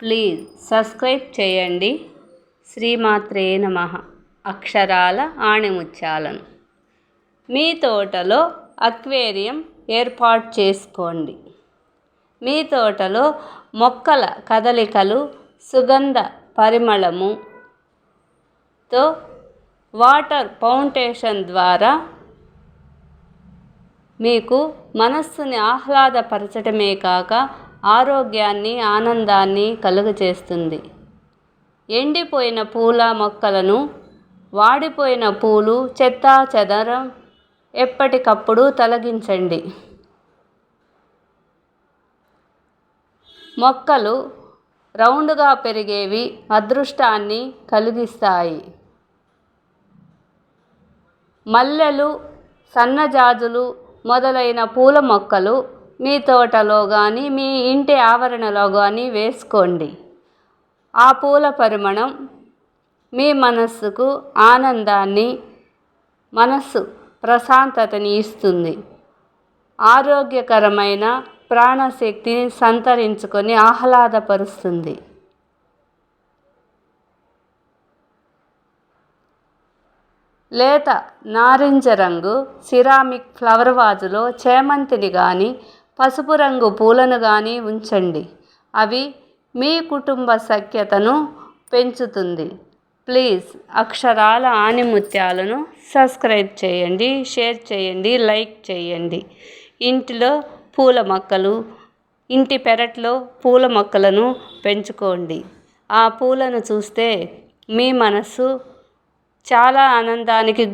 Please subscribe చేయండి. శ్రీమాత్రే నమ. అక్షరాల ఆణిముత్యాలను. మీ తోటలో అక్వేరియం ఏర్పాటు చేసుకోండి. మీ తోటలో మొక్కల కదలికలు సుగంధ పరిమళముతో వాటర్ ఫౌంటేషన్ ద్వారా మీకు మనస్సుని ఆహ్లాదపరచడమే కాక ఆరోగ్యాన్ని ఆనందాన్ని కలుగజేస్తుంది. ఎండిపోయిన పూల మొక్కలను వాడిపోయిన పూలు చెత్త చెదరం ఎప్పటికప్పుడు తొలగించండి. మొక్కలు రౌండ్గా పెరిగేవి అదృష్టాన్ని కలిగిస్తాయి. మల్లెలు సన్నజాజులు మొదలైన పూల మొక్కలు మీ తోటలో కానీ మీ ఇంటి ఆవరణలో కానీ వేసుకోండి. ఆ పూల పరిమళం మీ మనస్సుకు ఆనందాన్ని మనస్సు ప్రశాంతతని ఇస్తుంది. ఆరోగ్యకరమైన ప్రాణశక్తిని సంతరించుకొని ఆహ్లాదపరుస్తుంది. లేత నారింజ రంగు సిరామిక్ ఫ్లవర్ వాజులో చేమంతిని కానీ పసుపు రంగు పూలను కానీ ఉంచండి. అవి మీ కుటుంబ సఖ్యతను పెంచుతుంది. ప్లీజ్ అక్షరాల ఆణిముత్యాలను సబ్స్క్రైబ్ చేయండి షేర్ చేయండి లైక్ చేయండి. ఇంటిలో పూల మొక్కలు ఇంటి పెరట్లో పూల మొక్కలను పెంచుకోండి. ఆ పూలను చూస్తే మీ మనసు చాలా ఆనందానికి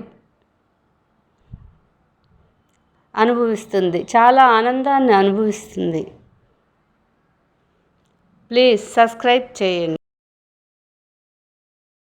అనుభవిస్తుంది. చాలా ఆనందాన్ని అనుభవిస్తుంది. ప్లీజ్ సబ్స్క్రైబ్ చేయండి.